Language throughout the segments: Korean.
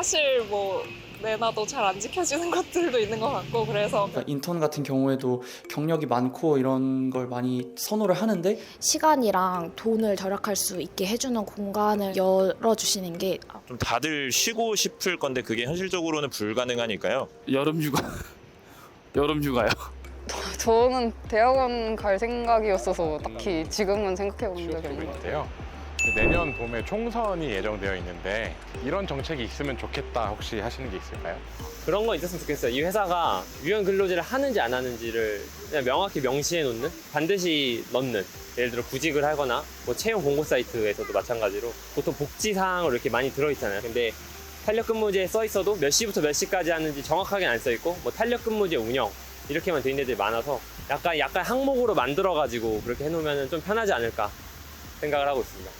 사실 뭐 내놔도 잘 안 지켜지는 것들도 있는 것 같고 그래서 그러니까 인턴 같은 경우에도 경력이 많고 이런 걸 많이 선호를 하는데 시간이랑 돈을 절약할 수 있게 해주는 공간을 열어주시는 게 좀 다들 쉬고 싶을 건데 그게 현실적으로는 불가능하니까요. 여름 휴가 여름 휴가요. 저는 대학원 갈 생각이었어서 딱히 지금은 생각해 본 적이 없는 것 같아요. 있는데요. 내년 봄에 총선이 예정되어 있는데 이런 정책이 있으면 좋겠다 혹시 하시는 게 있을까요? 그런 거 있었으면 좋겠어요. 이 회사가 유연 근로제를 하는지 안 하는지를 그냥 명확히 명시해 놓는 반드시 넣는 예를 들어 구직을 하거나 뭐 채용 공고 사이트에서도 마찬가지로 보통 복지 사항으로 이렇게 많이 들어 있잖아요. 근데 탄력 근무제에 써 있어도 몇 시부터 몇 시까지 하는지 정확하게 안 써 있고 뭐 탄력 근무제 운영 이렇게만 돼 있는 데들이 많아서 약간 약간 항목으로 만들어 가지고 그렇게 해 놓으면 좀 편하지 않을까 생각을 하고 있습니다.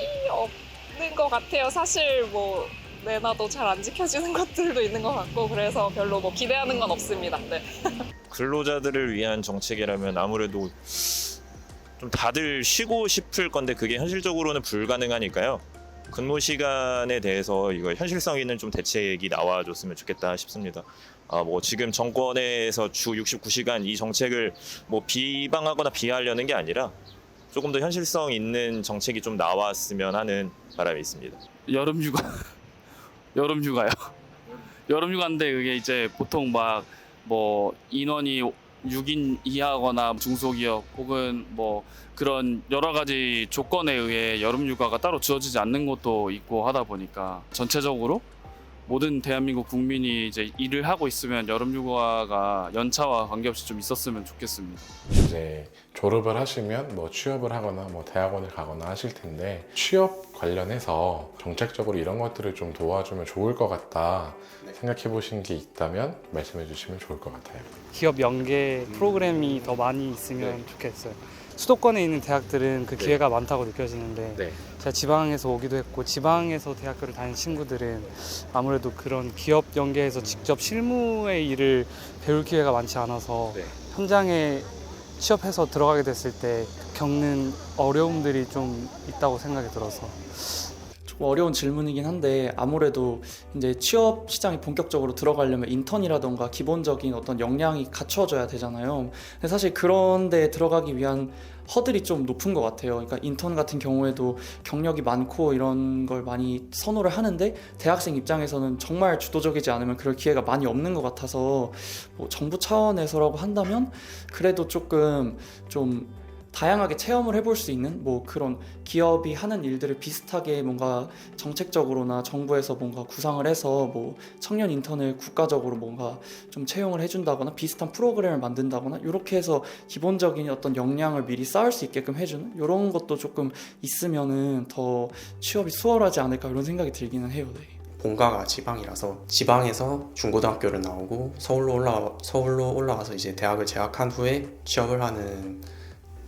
키 없는 것 같아요. 사실 뭐 내놔도 잘 안 지켜지는 것들도 있는 것 같고 그래서 별로 뭐 기대하는 건 없습니다. 네. 근로자들을 위한 정책이라면 아무래도 좀 다들 쉬고 싶을 건데 그게 현실적으로는 불가능하니까요. 근무 시간에 대해서 이거 현실성 있는 좀 대책이 나와줬으면 좋겠다 싶습니다. 아, 뭐 지금 정권에서 주 69시간 이 정책을 뭐 비방하거나 비하하려는 게 아니라 조금 더 현실성 있는 정책이 좀 나왔으면 하는 바람이 있습니다. 여름 휴가 여름 휴가요. 여름 휴가인데 그게 이제 보통 막 뭐 인원이 6인 이하거나 중소기업 혹은 뭐 그런 여러 가지 조건에 의해 여름 휴가가 따로 주어지지 않는 것도 있고 하다 보니까 전체적으로 모든 대한민국 국민이 이제 일을 하고 있으면 여름 휴가가 연차와 관계없이 좀 있었으면 좋겠습니다. 이제 졸업을 하시면 뭐 취업을 하거나 뭐 대학원을 가거나 하실 텐데 취업 관련해서 정책적으로 이런 것들을 좀 도와주면 좋을 것 같다 생각해 보신 게 있다면 말씀해 주시면 좋을 것 같아요. 기업 연계 프로그램이 더 많이 있으면 좋겠어요. 수도권에 있는 대학들은 그 기회가 많다고 느껴지는데 네. 제가 지방에서 오기도 했고 지방에서 대학교를 다닌 친구들은 아무래도 그런 기업 연계에서 직접 실무의 일을 배울 기회가 많지 않아서 네. 현장에 취업해서 들어가게 됐을 때 겪는 어려움들이 좀 있다고 생각이 들어서 좀 어려운 질문이긴 한데 아무래도 이제 취업 시장에 본격적으로 들어가려면 인턴이라던가 기본적인 어떤 역량이 갖춰져야 되잖아요. 근데 사실 그런 데 들어가기 위한 허들이 좀 높은 것 같아요. 그러니까 인턴 같은 경우에도 경력이 많고 이런 걸 많이 선호를 하는데 대학생 입장에서는 정말 주도적이지 않으면 그럴 기회가 많이 없는 것 같아서 뭐 정부 차원에서라고 한다면 그래도 조금 좀 다양하게 체험을 해볼 수 있는 뭐 그런 기업이 하는 일들을 비슷하게 뭔가 정책적으로나 정부에서 뭔가 구상을 해서 뭐 청년 인턴을 국가적으로 뭔가 좀 채용을 해준다거나 비슷한 프로그램을 만든다거나 이렇게 해서 기본적인 어떤 역량을 미리 쌓을 수 있게끔 해주는 이런 것도 조금 있으면은 더 취업이 수월하지 않을까 이런 생각이 들기는 해요. 네. 본가가 지방이라서 지방에서 중고등학교를 나오고 서울로 올라 서울로 올라와서 이제 대학을 재학한 후에 취업을 하는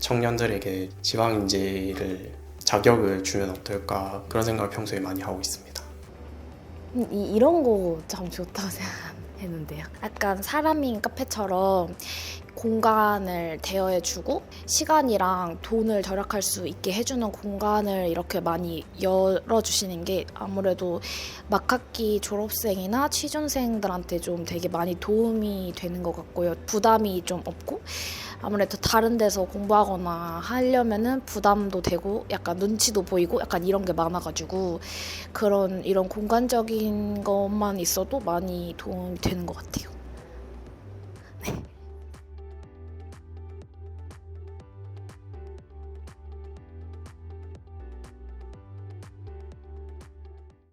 청년들에게 지방 인재를 자격을 주면 어떨까 그런 생각을 평소에 많이 하고 있습니다. 음, 이, 이런 거 참 좋다고 생각했는데요. 약간 사람인 카페처럼 공간을 대여해주고 시간이랑 돈을 절약할 수 있게 해주는 공간을 이렇게 많이 열어주시는 게 아무래도 막학기 졸업생이나 취준생들한테 좀 되게 많이 도움이 되는 것 같고요. 부담이 좀 없고 아무래도 다른 데서 공부하거나 하려면은 부담도 되고 약간 눈치도 보이고 약간 이런 게 많아가지고 그런 이런 공간적인 것만 있어도 많이 도움이 되는 것 같아요. 네.